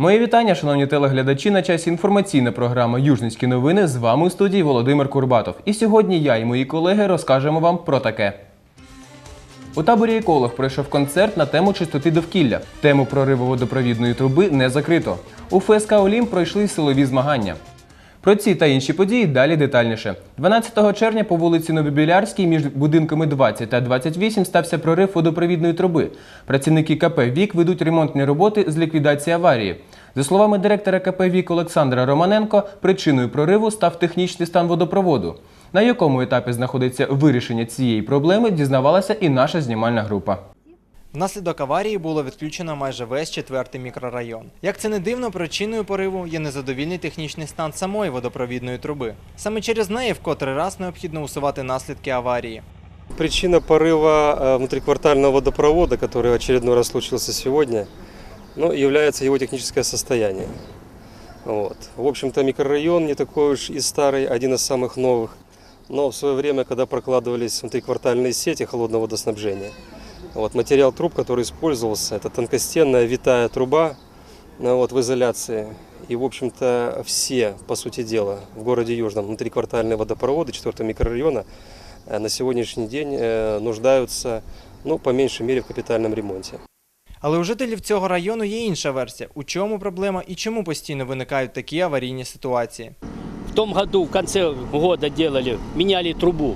Мої вітання, шановні телеглядачі. На часі інформаційна програма Южницькі новини. З вами у студії Володимир Курбатов. І сьогодні я і мої колеги розкажемо вам про таке. У таборі еколог пройшов концерт на тему чистоти довкілля. Тему прориву водопровідної труби не закрито. У ФСК Олімп пройшли силові змагання. Про ці та інші події далі детальніше. 12 червня по вулиці Новобілярській між будинками 20 та 28 стався прорив водопровідної труби. Працівники КП Вік ведуть ремонтні роботи з ліквідації аварії. За словами директора КП Вік Олександра Романенко, причиною прориву став технічний стан водопроводу. На якому етапі знаходиться вирішення цієї проблеми, дізнавалася і наша знімальна група. Внаслідок аварії було відключено майже весь четвертий мікрорайон. Як це не дивно, причиною пориву є незадовільний технічний стан самої водопровідної труби. Саме через неї в котрий раз необхідно усувати наслідки аварії. Причина порыва э, внутриквартального водопровода, который очередной раз случился сегодня, ну, является его техническое состояние. Вот. В общем-то, микрорайон не такой уж и старый, один из самых новых. Но в свое время, когда прокладывались внутриквартальные сети холодного водоснабжения, вот, материал труб, который использовался, это тонкостенная витая труба ну, вот, в изоляции. И, в общем-то, все, по сути дела, в городе Южном внутриквартальные водопроводы 4 микрорайона э, на сегодняшний день э, нуждаются, ну, по меньшей мере, в капитальном ремонте. Але у жителів цього району є інша версія. У чому проблема і чому постійно виникають такі аварійні ситуації. В том году, в конце года делали, меняли трубу.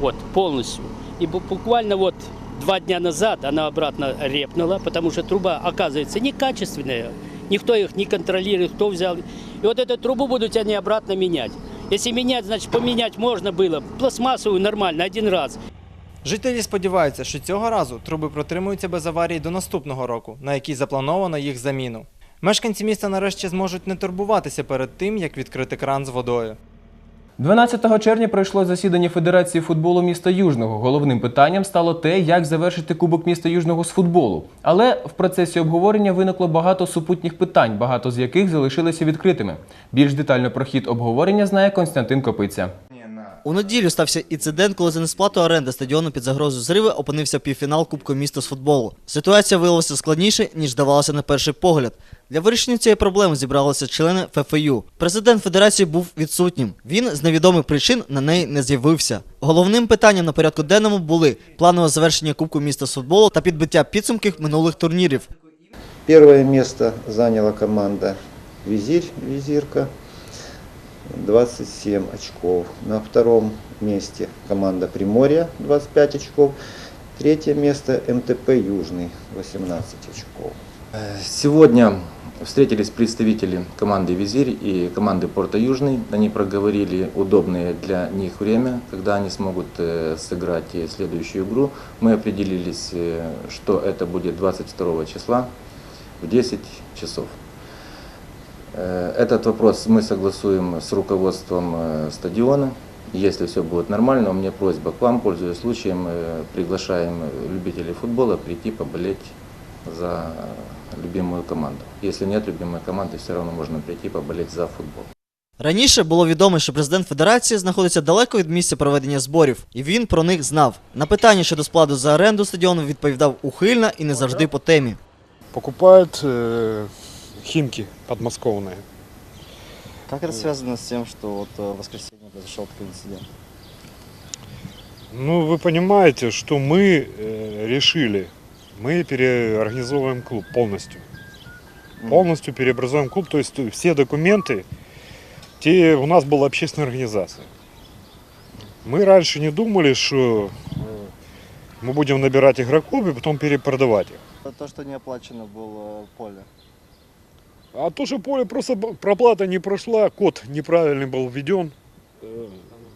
Вот, полностью. И бу- буквально вот два дня назад она обратно репнула, потому что труба, оказывается, некачественная. Никто их не контролирует, кто взял. И вот эту трубу будут они обратно менять. Если менять, значит поменять можно было. Пластмассовую нормально, один раз. Жителі сподіваються, що цього разу труби протримуються без аварії до наступного року, на який заплановано їх заміну. Мешканці міста нарешті зможуть не турбуватися перед тим, як відкрити кран з водою. 12 червня пройшло засідання Федерації футболу міста Южного. Головним питанням стало те, як завершити Кубок міста Южного з футболу. Але в процесі обговорення виникло багато супутніх питань, багато з яких залишилися відкритими. Більш детально про хід обговорення знає Константин Копиця. У неділю стався інцидент, коли за несплату оренди стадіону під загрозою зриви опинився півфінал Кубку міста з футболу. Ситуація виявилася складніше, ніж здавалося на перший погляд. Для вирішення цієї проблеми зібралися члени ФФЮ. Президент федерації був відсутнім. Він з невідомих причин на неї не з'явився. Головним питанням на порядку денному були планове завершення Кубку міста з футболу та підбиття підсумків минулих турнірів. Первое место заняла команда Визирь, Визирка, 27 очков. На втором месте команда Приморья, 25 очков. Третье место МТП Южный, 18 очков. Сегодня встретились представители команды «Визирь» и команды «Порта Южный». Они проговорили удобное для них время, когда они смогут э, сыграть э, следующую игру. Мы определились, э, что это будет 22 числа в 10 часов. Э, Этот вопрос мы согласуем с руководством э, стадиона. Если все будет нормально, у меня просьба к вам, пользуясь случаем, э, приглашаем любителей футбола прийти поболеть за любимую команду. Если нет любимой команды, все равно можно прийти поболеть за футбол. Раніше було відомо, що президент федерації знаходиться далеко від місця проведення зборів, і він про них знав. На питання щодо складу за оренду стадіону відповідав ухильно і не завжди по темі. покупают э, химки Подмосковные. Как это связано с тем, что вот в воскресенье произошел такой инцидент? Ну, вы понимаете, что мы э, решили, мы переорганизовываем клуб полностью. Полностью переобразуем клуб, то есть все документы, те, у нас была общественная организация. Мы раньше не думали, что э, мы будем набирать игроков и потом перепродавать их. То, что не оплачено было поле. А то, что поле просто б- проплата не прошла, код неправильный был введен, э,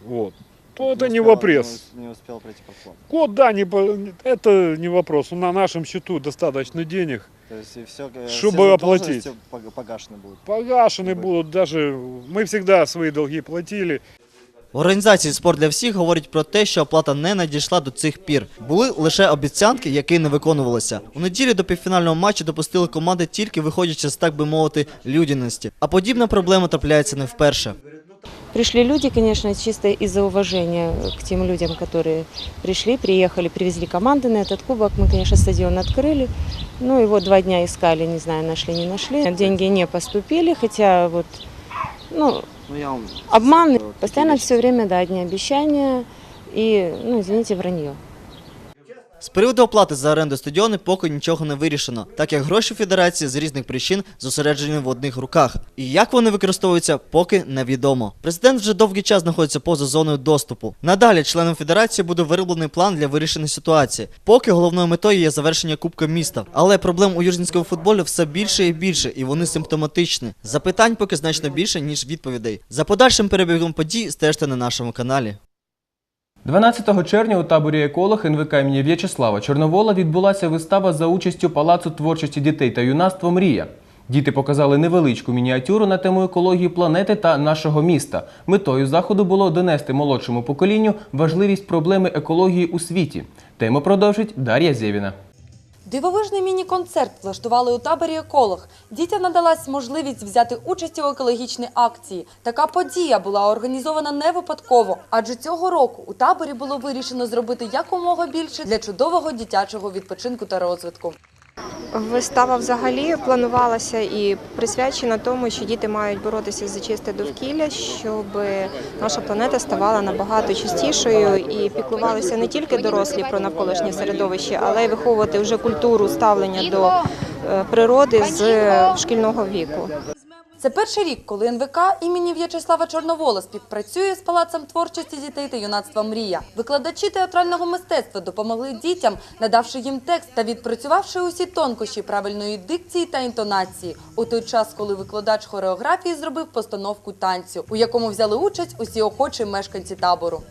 вот, то это не вопрос. Не успел пройти проплату. Код, да, не, по- это не вопрос. На нашем счету достаточно денег. То есть и все, Чтобы оплатить. погашены будут. Погашены будут даже... Мы всегда свои долги платили. В організації Спорт для всіх говорять про те, що оплата не надійшла до цих пір. Були лише обіцянки, які не виконувалися. У неділю до півфінального матчу допустили команди тільки виходячи з так би мовити людяності. А подібна проблема трапляється не вперше. Пришли люди, конечно, чисто из-за уважения к тем людям, которые пришли, приехали, привезли команды на этот кубок. Мы, конечно, стадион открыли. Ну, его два дня искали, не знаю, нашли, не нашли. Деньги не поступили, хотя вот, ну, обман. Постоянно все время, да, одни обещания и, ну, извините, вранье. З приводу оплати за оренду стадіону поки нічого не вирішено, так як гроші федерації з різних причин зосереджені в одних руках. І як вони використовуються, поки невідомо. Президент вже довгий час знаходиться поза зоною доступу. Надалі членам федерації буде вироблений план для вирішення ситуації. Поки головною метою є завершення Кубка міста. Але проблем у южнінському футболі все більше і більше, і вони симптоматичні. Запитань поки значно більше, ніж відповідей. За подальшим перебігом подій стежте на нашому каналі. 12 червня у таборі еколог НВК імені В'ячеслава Чорновола відбулася вистава за участю Палацу творчості дітей та юнацтва Мрія. Діти показали невеличку мініатюру на тему екології планети та нашого міста. Метою заходу було донести молодшому поколінню важливість проблеми екології у світі. Тему продовжить Дар'я Зєвіна. Дивовижний міні-концерт влаштували у таборі еколог. Дітям надалась можливість взяти участь у екологічній акції. Така подія була організована не випадково, адже цього року у таборі було вирішено зробити якомога більше для чудового дитячого відпочинку та розвитку. Вистава взагалі планувалася і присвячена тому, що діти мають боротися за чисте довкілля, щоб наша планета ставала набагато чистішою і піклувалися не тільки дорослі про навколишнє середовище, але й виховувати вже культуру ставлення до е, природи з шкільного віку. Це перший рік, коли НВК імені В'ячеслава Чорновола співпрацює з Палацем творчості дітей та юнацтва Мрія. Викладачі театрального мистецтва допомогли дітям, надавши їм текст та відпрацювавши усі тонкощі правильної дикції та інтонації. У той час, коли викладач хореографії зробив постановку танцю, у якому взяли участь усі охочі мешканці табору.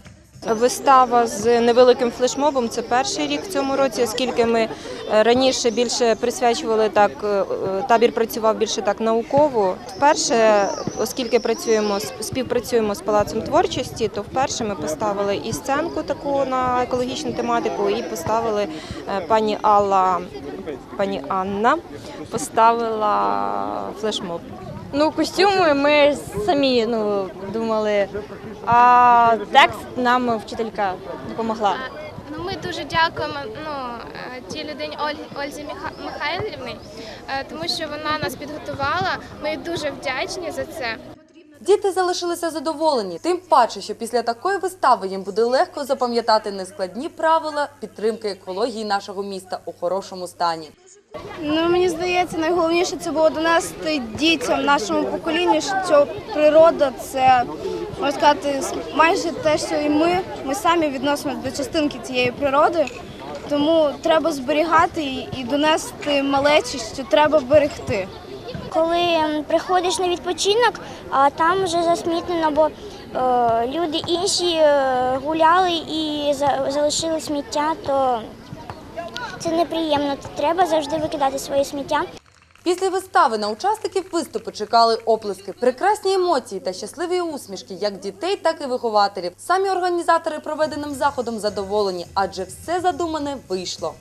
Вистава з невеликим флешмобом це перший рік в цьому році, оскільки ми е, раніше більше присвячували так, е, е, табір працював більше так науково. Вперше, оскільки працюємо співпрацюємо з палацем творчості, то вперше ми поставили і сценку таку на екологічну тематику, і поставили пані Алла, пані Анна поставила флешмоб. Ну, костюми ми самі ну, думали, а текст нам вчителька допомогла. Ну, ми дуже дякуємо ну, е, тій людині Оль- Ользі Михайлівні, е, тому що вона нас підготувала. Ми їй дуже вдячні за це. Діти залишилися задоволені, тим паче, що після такої вистави їм буде легко запам'ятати нескладні правила підтримки екології нашого міста у хорошому стані. Ну, мені здається, найголовніше це було донести дітям, нашому поколінню, що природа це можна сказати, майже те, що і ми. Ми самі відносимося до частинки цієї природи. Тому треба зберігати і- донести малечі, що треба берегти. коли приходиш на відпочинок, а там вже засмітнено, бо е, люди інші е, гуляли і за- залишили сміття, то це неприємно. Треба завжди викидати своє сміття. Після вистави на учасників виступу чекали оплески, прекрасні емоції та щасливі усмішки як дітей, так і вихователів. Самі організатори проведеним заходом задоволені, адже все задумане вийшло.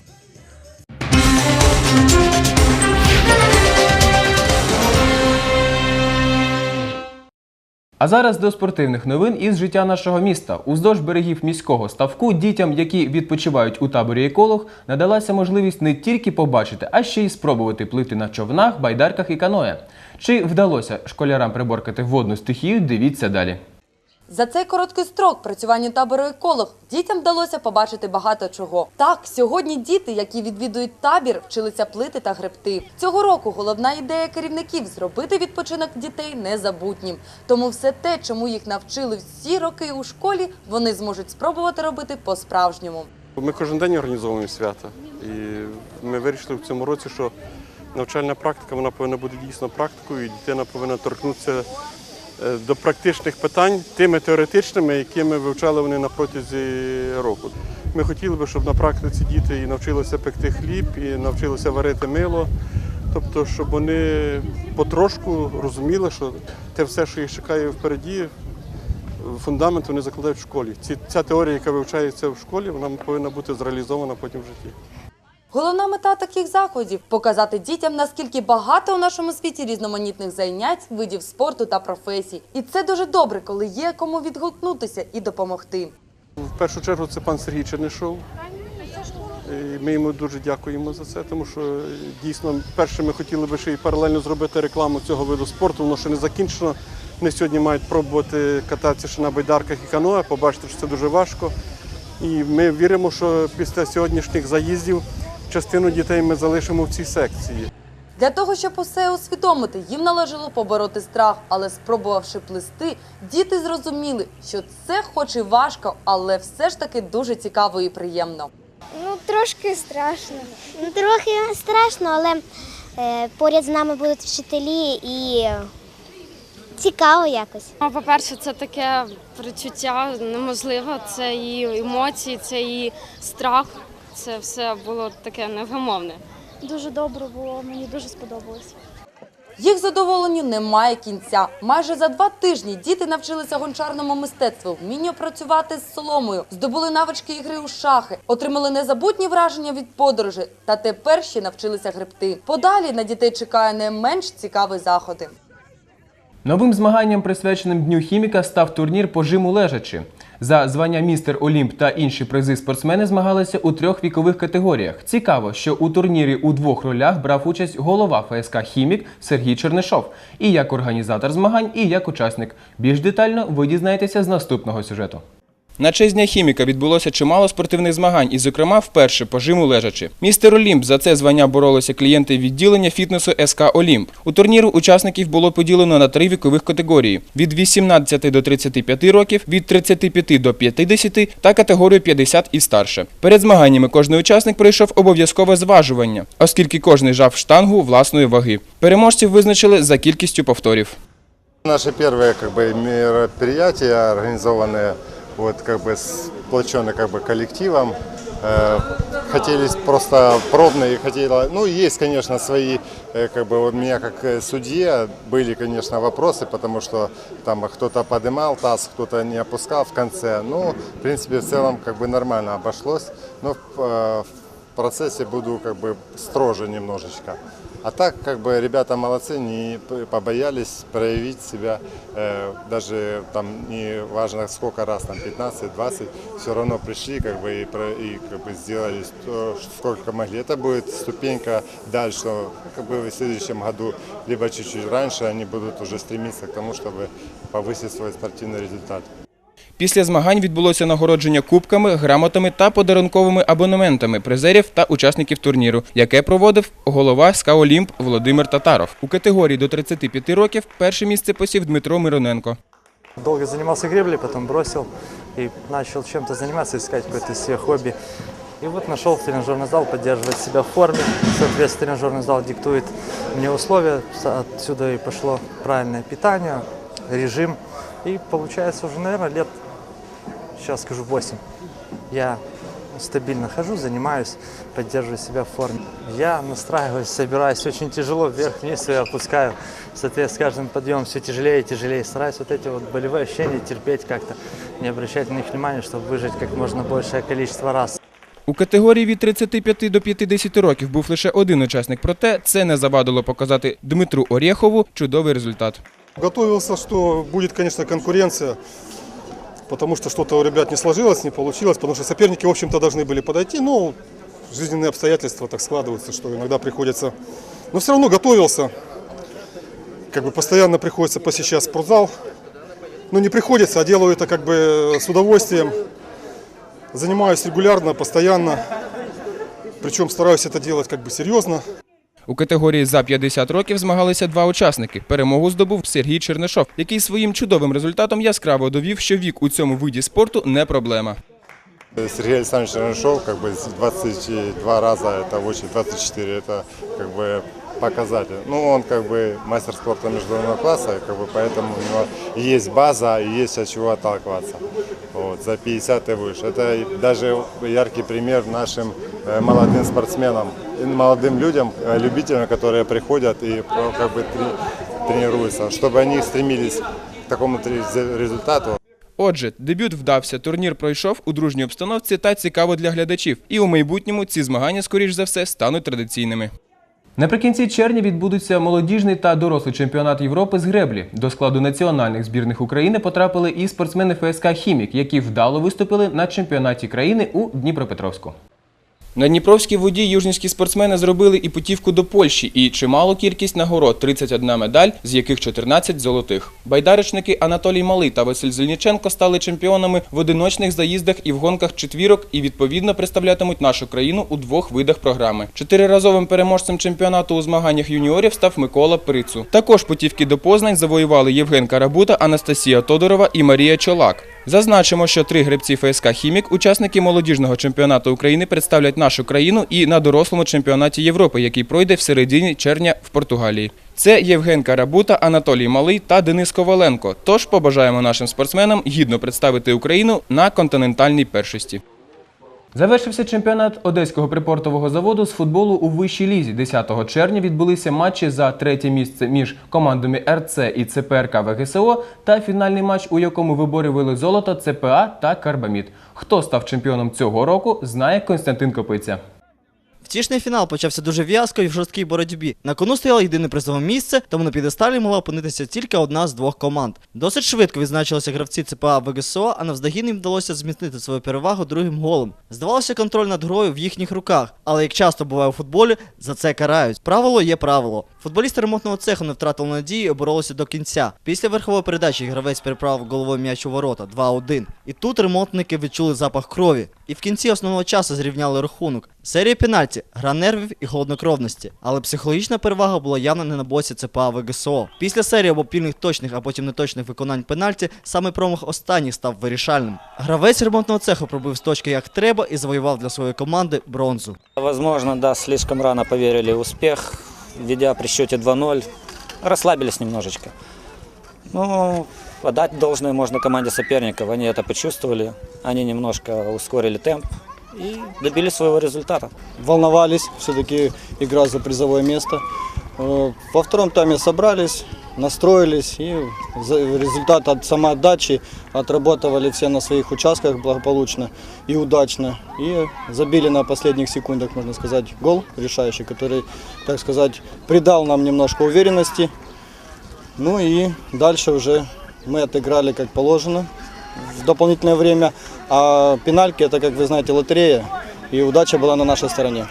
А зараз до спортивних новин із життя нашого міста. Уздовж берегів міського ставку дітям, які відпочивають у таборі еколог, надалася можливість не тільки побачити, а ще й спробувати плити на човнах, байдарках і каное. Чи вдалося школярам приборкати водну стихію? Дивіться далі. За цей короткий строк працювання табору еколог дітям вдалося побачити багато чого. Так, сьогодні діти, які відвідують табір, вчилися плити та гребти. Цього року головна ідея керівників зробити відпочинок дітей незабутнім. Тому все те, чому їх навчили всі роки у школі, вони зможуть спробувати робити по-справжньому. Ми кожен день організовуємо свята. І ми вирішили в цьому році, що навчальна практика вона повинна бути дійсно практикою, і дитина повинна торкнутися до практичних питань тими теоретичними, які ми вивчали вони на протязі року. Ми хотіли би, щоб на практиці діти і навчилися пекти хліб, і навчилися варити мило. Тобто, щоб вони потрошку розуміли, що те все, що їх чекає впереді, фундамент вони закладають в школі. Ця теорія, яка вивчається в школі, вона повинна бути зреалізована потім в житті. Головна мета таких заходів показати дітям, наскільки багато у нашому світі різноманітних занять, видів спорту та професій. І це дуже добре, коли є кому відгукнутися і допомогти. В першу чергу це пан Сергій Чернишов. Ми йому дуже дякуємо за це, тому що дійсно перше ми хотіли би ще й паралельно зробити рекламу цього виду спорту. Воно ще не закінчено. Вони сьогодні мають пробувати кататися ще на байдарках і каноe, побачити, що це дуже важко. І ми віримо, що після сьогоднішніх заїздів частину дітей ми залишимо в цій секції. Для того, щоб усе усвідомити, їм належало побороти страх, але спробувавши плисти, діти зрозуміли, що це хоч і важко, але все ж таки дуже цікаво і приємно. Ну, трошки страшно. Ну, трохи страшно, але е, поряд з нами будуть вчителі і цікаво якось. Ну, По-перше, це таке перечуття неможливе. Це і емоції, це і страх. Це все було таке невгамовне. Дуже добре було, мені дуже сподобалось. Їх задоволенню немає кінця. Майже за два тижні діти навчилися гончарному мистецтву, вмінню працювати з соломою, здобули навички ігри у шахи, отримали незабутні враження від подорожі та тепер ще навчилися гребти. Подалі на дітей чекає не менш цікаві заходи. Новим змаганням, присвяченим Дню хіміка, став турнір по жиму лежачи. За звання містер Олімп та інші призи спортсмени змагалися у трьох вікових категоріях. Цікаво, що у турнірі у двох ролях брав участь голова ФСК Хімік Сергій Чернишов і як організатор змагань, і як учасник. Більш детально ви дізнаєтеся з наступного сюжету. На честь Дня хіміка відбулося чимало спортивних змагань, і, зокрема, вперше по жиму лежачи. Містер Олімп за це звання боролися клієнти відділення фітнесу СК Олімп. У турніру учасників було поділено на три вікових категорії: від 18 до 35 років, від 35 до 50 та категорію 50 і старше. Перед змаганнями кожний учасник пройшов обов'язкове зважування, оскільки кожний жав штангу власної ваги. Переможців визначили за кількістю повторів. Наши первые как бы, мероприятия, организованные вот, как бы, сплоченные как бы, коллективом, э, хотелись просто пробные, хотела, ну, есть, конечно, свои, э, как бы, у меня как э, судье были, конечно, вопросы, потому что там кто-то поднимал таз, кто-то не опускал в конце, ну, в принципе, в целом, как бы, нормально обошлось, но в, э, в процессе буду, как бы, строже немножечко. А так, как бы, ребята молодцы, не п- побоялись проявить себя, э, даже там не важно сколько раз, там 15-20, все равно пришли, как бы, и, про- и как бы сделали то, сколько могли. Это будет ступенька дальше, что, как бы в следующем году, либо чуть-чуть раньше, они будут уже стремиться к тому, чтобы повысить свой спортивный результат. Після змагань відбулося нагородження кубками, грамотами та подарунковими абонементами призерів та учасників турніру, яке проводив голова СКА Олімп Володимир Татаров. У категорії до 35 років перше місце посів Дмитро Мироненко. Долго занимался греблей, потом бросил и начал чем-то заниматься, искать какое-то себе хобби. И вот нашел тренажерный зал, поддерживать себя в форме. Соответственно, тренажерный зал диктует мне условия. Отсюда и пошло правильное питание, режим. И получается уже, наверное, лет, сейчас скажу, 8. Я стабильно хожу, занимаюсь, поддерживаю себя в форме. Я настраиваюсь, собираюсь очень тяжело, вверх-вниз я опускаю. Соответственно, с каждым подъемом все тяжелее и тяжелее. Стараюсь вот эти вот болевые ощущения терпеть как-то, не обращать на них внимания, чтобы выжить как можно большее количество раз. У категорії від 35 до 50 років був лише один учасник, проте це не завадило показати Дмитру Орєхову чудовий результат. Готовился, что будет, конечно, конкуренция, Потому что что-то у ребят не сложилось, не получилось, потому что соперники, в общем-то, должны были подойти, но жизненные обстоятельства так складываются, что иногда приходится... Но все равно готовился, как бы постоянно приходится посещать спортзал, но не приходится, а делаю это как бы с удовольствием, занимаюсь регулярно, постоянно, причем стараюсь это делать как бы серьезно, У категорії за 50 років змагалися два учасники. Перемогу здобув Сергій Чернишов, який своїм чудовим результатом яскраво довів, що вік у цьому виді спорту не проблема. Сергей Александрович Чернышов, как бы с 22 раза, это очень, 24, это как бы показатель. Ну, он как бы мастер спорта международного класса, как бы поэтому у него есть база и есть от чего отталкиваться. Вот, за 50 и выше. Это и даже яркий пример нашим э, молодым спортсменам, и молодым людям, э, любителям, которые приходят и э, как бы трени- тренируются, чтобы они стремились к такому трени- результату. Отже, дебют вдався, турнір пройшов у дружній обстановці та цікаво для глядачів. І у майбутньому ці змагання, скоріш за все, стануть традиційними. Наприкінці червня відбудуться молодіжний та дорослий чемпіонат Європи з греблі. До складу національних збірних України потрапили і спортсмени ФСК Хімік, які вдало виступили на чемпіонаті країни у Дніпропетровську. На Дніпровській воді южнівські спортсмени зробили і путівку до Польщі, і чималу кількість нагород 31 медаль, з яких 14 золотих. Байдарочники Анатолій Малий та Василь Зельниченко стали чемпіонами в одиночних заїздах і в гонках четвірок і відповідно представлятимуть нашу країну у двох видах програми. Чотириразовим переможцем чемпіонату у змаганнях юніорів став Микола Прицу. Також путівки до Познань завоювали Євген Карабута, Анастасія Тодорова і Марія Чолак. Зазначимо, що три гребці ФСК Хімік, учасники молодіжного чемпіонату України, представлять нашу країну і на дорослому чемпіонаті Європи, який пройде в середині червня в Португалії. Це Євген Карабута, Анатолій Малий та Денис Коваленко. Тож побажаємо нашим спортсменам гідно представити Україну на континентальній першості. Завершився чемпіонат Одеського припортового заводу з футболу у вищій лізі. 10 червня відбулися матчі за третє місце між командами РЦ і ЦПРК ВГСО та фінальний матч, у якому виборювали золото ЦПА та Карбамід. Хто став чемпіоном цього року, знає Константин Копиця. Втішний фінал почався дуже в'язко і в жорсткій боротьбі. На кону стояло єдине призове місце, тому на підесталі могла опинитися тільки одна з двох команд. Досить швидко відзначилися гравці ЦПА ВГСО, а навздогін їм вдалося зміцнити свою перевагу другим голом. Здавалося, контроль над грою в їхніх руках, але як часто буває у футболі, за це карають. Правило є правило. Футболісти ремонтного цеху не втратили надії і боролися до кінця. Після верхової передачі гравець переправив головою м'яч у ворота 2-1. І тут ремонтники відчули запах крові. І в кінці основного часу зрівняли рахунок. Серія пенальті, гра нервів і холоднокровності. Але психологічна перевага була явно не на боці ЦПА ВГСО. Після серії обопільних точних, а потім неточних виконань пенальті, саме промах останніх став вирішальним. Гравець ремонтного цеху пробив з точки як треба і завоював для своєї команди бронзу. Возможно, да, слишком рано поверили в успех, ведя при счете 2-0. Расслабились немножечко. Ну, отдать должное можно команде соперников. Они это почувствовали, они немножко ускорили темп и добились своего результата. волновались, все-таки игра за призовое место. Э, Во втором тайме собрались, настроились и результат от самоотдачи отработали все на своих участках благополучно и удачно. И забили на последних секундах, можно сказать, гол решающий, который, так сказать, придал нам немножко уверенности. Ну и дальше уже мы отыграли как положено в дополнительное время. А пенальки это, как вы знаете, лотерея. И удача была на нашей стороне.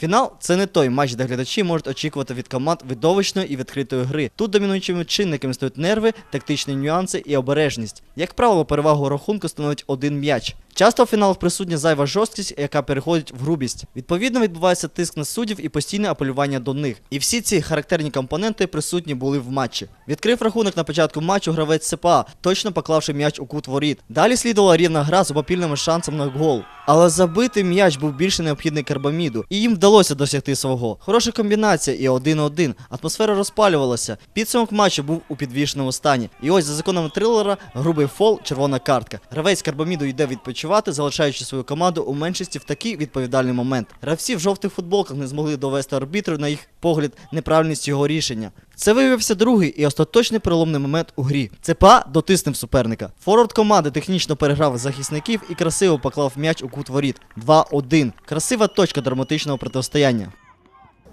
Фінал це не той матч, де глядачі можуть очікувати від команд видовищної і відкритої гри. Тут домінуючими чинниками стають нерви, тактичні нюанси і обережність. Як правило, перевагу рахунку становить один м'яч. Часто в фіналах присутня зайва жорсткість, яка переходить в грубість. Відповідно, відбувається тиск на суддів і постійне апелювання до них. І всі ці характерні компоненти присутні були в матчі. Відкрив рахунок на початку матчу гравець СПА, точно поклавши м'яч у кут воріт. Далі слідувала рівна гра з обопільними шансами на гол. Але забитий м'яч був більше необхідний Карбаміду, і їм вдалося досягти свого. Хороша комбінація і один-один. Атмосфера розпалювалася. Підсумок матчу був у підвішеному стані. І ось за законами трилера грубий фол, червона картка. Гравець Карбаміду йде відпочивати, залишаючи свою команду у меншості в такий відповідальний момент. Гравці в жовтих футболках не змогли довести арбітру, на їх погляд, неправильність його рішення. Це виявився другий і остаточний переломний момент у грі. ЦПА дотиснув суперника. Форвард команди технічно переграв захисників і красиво поклав м'яч у кут воріт. 2-1. Красива точка драматичного протистояння.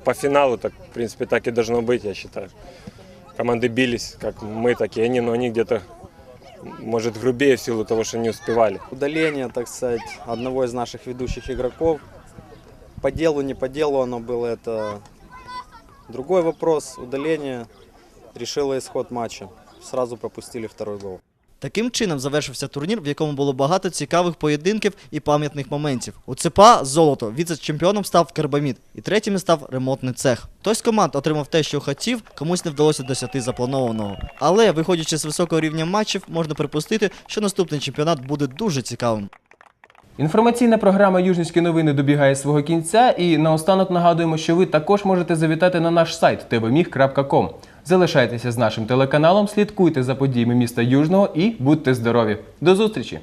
По финалу, так, в принципе, так и должно быть, я считаю. Команды бились, как мы, так и они, но они где-то, может, грубее в силу того, что не успевали. Удаление, так сказать, одного из наших ведущих игроков. По делу, не по делу оно было, это другой вопрос. Удаление решило исход матча. Сразу пропустили второй гол. Таким чином завершився турнір, в якому було багато цікавих поєдинків і пам'ятних моментів. У ЦПА золото віце-чемпіоном став Карбамід, і третім став ремонтний цех. Хтось з команд отримав те, що хотів, комусь не вдалося досягти запланованого. Але, виходячи з високого рівня матчів, можна припустити, що наступний чемпіонат буде дуже цікавим. Інформаційна програма Южницькі новини добігає свого кінця, і наостанок нагадуємо, що ви також можете завітати на наш сайт tvmig.com. Залишайтеся з нашим телеканалом, слідкуйте за подіями міста Южного і будьте здорові. До зустрічі!